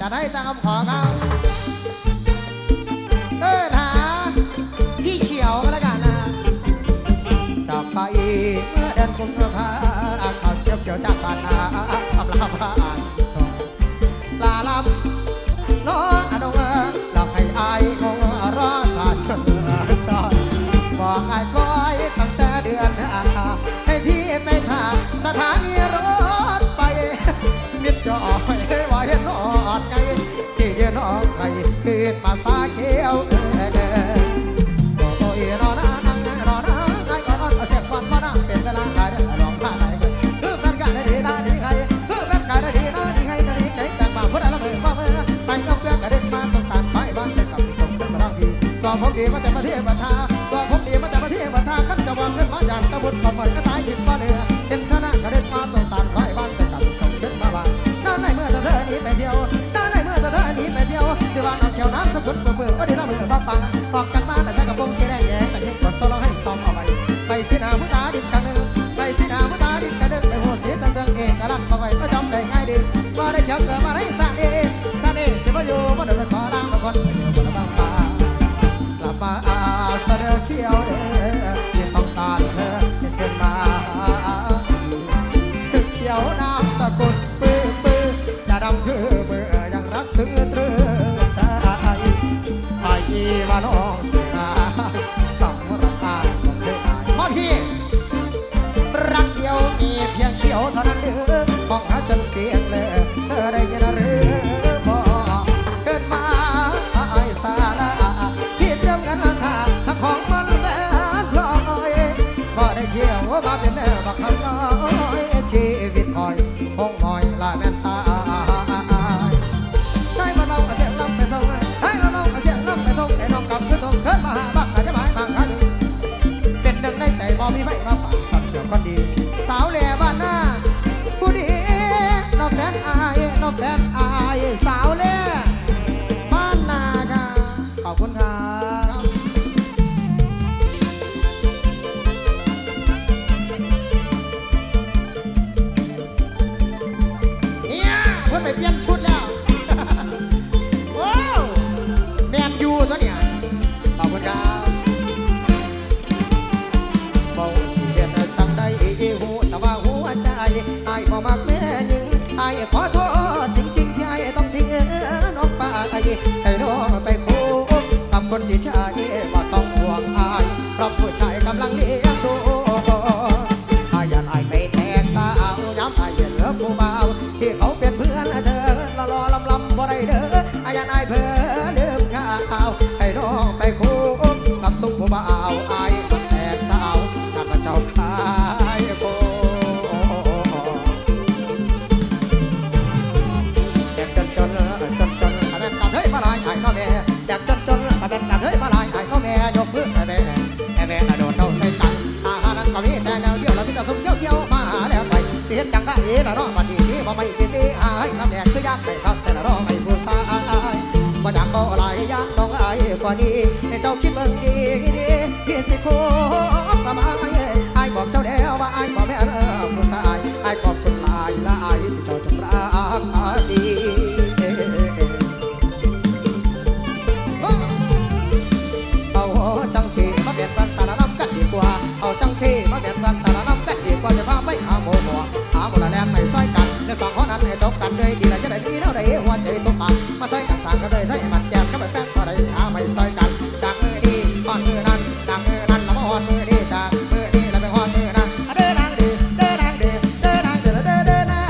จะได้ตามขอเขาเออหาพี่เขียวก็แล้วกันนะจากไปเมื่อเดือนกุมภาเขาเชียวเขียวจากบ้านนาทำลาบ้านลาลำน้องอนงหลอกให้อายงงรอตาเชื่อชอยบอกอายก้ คืนมาสาเขียวเออโอ้ยนอนนั่งนอนไงก็นอนเสียงฟันมานั่งเป็นเวลาหลายเดืองท่าไหนคือแฟนกันได้ดีนะดีใครคือแฟนกันได้ดีนะดีใครดีใครแต่บางคนละเมอว่าเมื่อไปกับเพื่อนกันเด็กมาสงสารไปบ้านเป็นกับส่งขึ้นมาทาดีตัวผมดีมาแต่มาเที่ยวมาทาตัวผมดีมาแต่มาเที่ยวมาทาขั้นจะวางขึ้นมาอย่างตะบุญขโมยก็ สิว่าน้องเที่ยวน้ำสกุลเบื่อเบื่อก็ดีน้ำเบื่อบ้าปังออกจากบ้านแต่ใส่กระโปรงสีแดงแดงแต่ยังกดโซโลให้ซ้อมเอาไว้ไปสิหนาผู้ตาดินกันหนึ่งไปสิหนาผู้ตาดินกันหนึ่งไปหัวเสียตั้งตั้งเองกระลักมาไว้ก็จำได้ง่ายดีว่าได้เจอเกิดมาได้สาเองสาเองสิบ่อยู่บ่ได้ไปขอร่างมาคนอยู่บนบ้านป่ากลับมาอาเสดอเขียวเด้อที่ต้องกาเธอที่ขึ้นมาเขียวน้ำสกุลปื้อปื้อจะดำคือเบื่อยังรักซื้อตรึ ว่าน้องนาสำหรับอาของเธออาพ่อพี่รักเดียวมีเพียงเขียวเท่านั้นเด้อมองหาจนเสียงเลยเธอได้ยินหรือ เพราะผู้ชายกำลังเลี้ยงดู นี้ละร้องบัดนี้ที่บ่ไม่ตีตีอายน้ำแดงคือยากไปครับแต่ละร้องไม่ผู้สายบ่อยากบ่หลายยากต้องอายกว่านี้ให้เจ้าคิดเบิ่งดีดีพี่สิโค จบกันเลยดีล้วจะได้มีเท่าใดหัวใจตกปากมาซอยกันสางกันเลยให้มันแก้มก็ไปแป้งก็ได้หาไม่ซอยกัน จากมือดีก่อนมือนั้นจากมือนั้นแล้วมาหอดมือดีจากมือดีแล้วไปหอดมือนั้นเดินทางดีเดินทางดีเดินทางเดินเดินเดินทา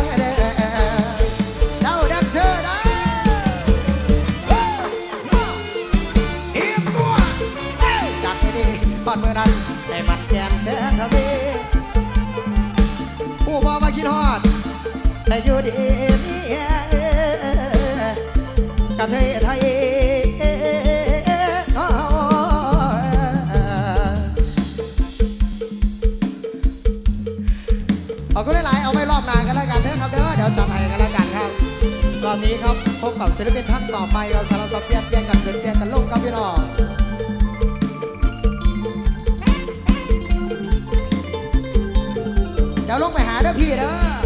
งเดินเจ้าแดนเซอร์นะจากที่นี่บ้านมือนั้น แต่อยู่ดีมีกะเทยไทยน้อยขอบคุณหลายๆเอาไว้รอบหน้ากันแล้วกันเด้อครับเด้อเดี๋ยวจัดให้กันแล้วกันครับรอบนี้ครับพบกับศิลปินท่านต่อไปเราสารสับเปลี่ยนเปลี่ยนกันขึ้นเปลี่ยนกันลงครับพี่น้องเดี๋ยวลงไปหาเด้อพี่เด้อ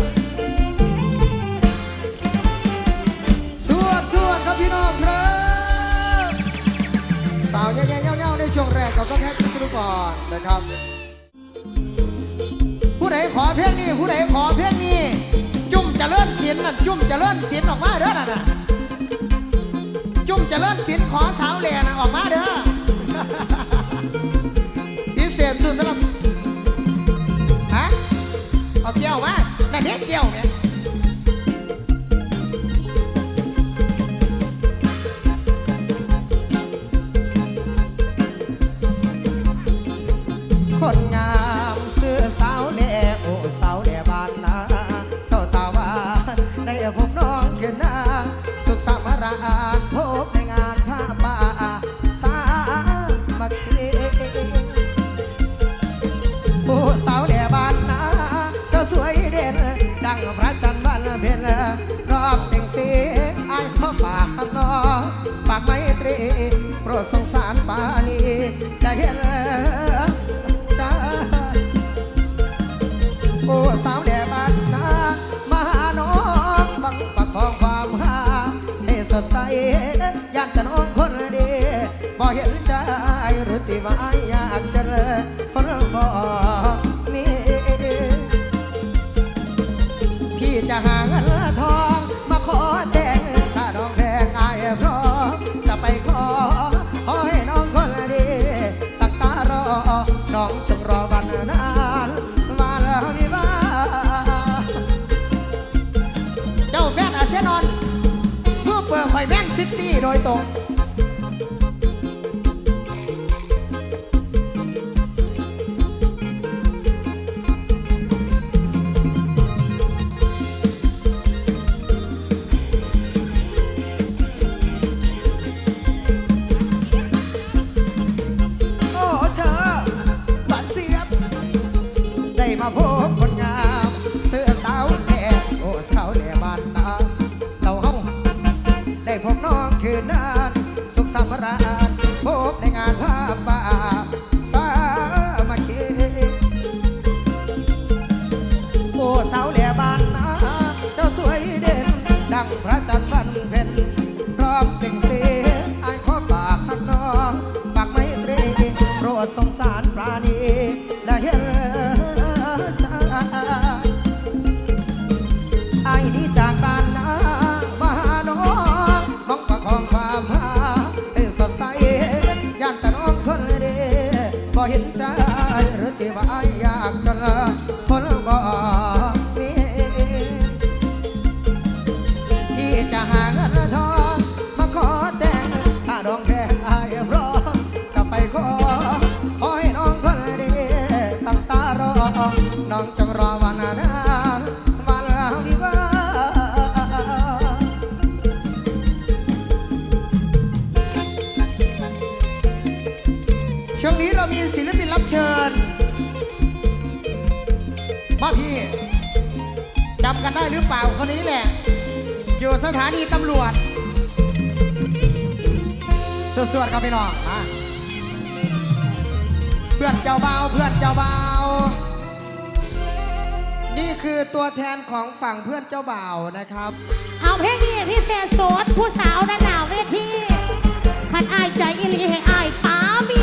แย่ๆเย่าๆในช่วงแรกก็ต้องแค่ที่สรุปก่อนนะครับ ผู้ใดขอเพลงนี้ผู้ใดขอเพลงนี้ จุ่มจะเลื่อนเสียนน่ะจุ่มจะเลื่อนเสียนออกมาเด้อน่ะน่ะจุ่มจะเลื่อนเสียนขอสาวเหล่น่ะออกมาเด้อานพบในงานผ้าป่าสามัคคีผู้สาวแด่บ้านนาเจ้าสวยเด่น ดังพระจันทร์วันเพ็ญรอบเต่งสีไอ้ายขอฝากคำนองฝากไมตรีโปรดสงสารปานีได้เห็น สดใสยันแต่น้องคนดีบ่เห็นใจหรือติว่าอยากเจอคนบ่มีพี่จะหาเงิน พบคนงาม เสื้อสาวแก่โอ้สาวแก่บ้านนาเราเฮาได้พบน้องคืนนั้นสุขสำราญ หรือที่ พี่จำกันได้หรือเปล่าคนนี้แหละ อยู่สถานีตำรวจสวดๆครับพี่น้องมาเพื่อนเจ้าเบาเพื่อนเจ้าเบานี่คือตัวแทนของฝั่งเพื่อนเจ้าบ่าวนะครับ เอาเพลงนี้พี่เศษโสดผู้สาวด้านหน้าเวทีพันอายใจอิลีให้อายป๋ามี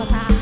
อสา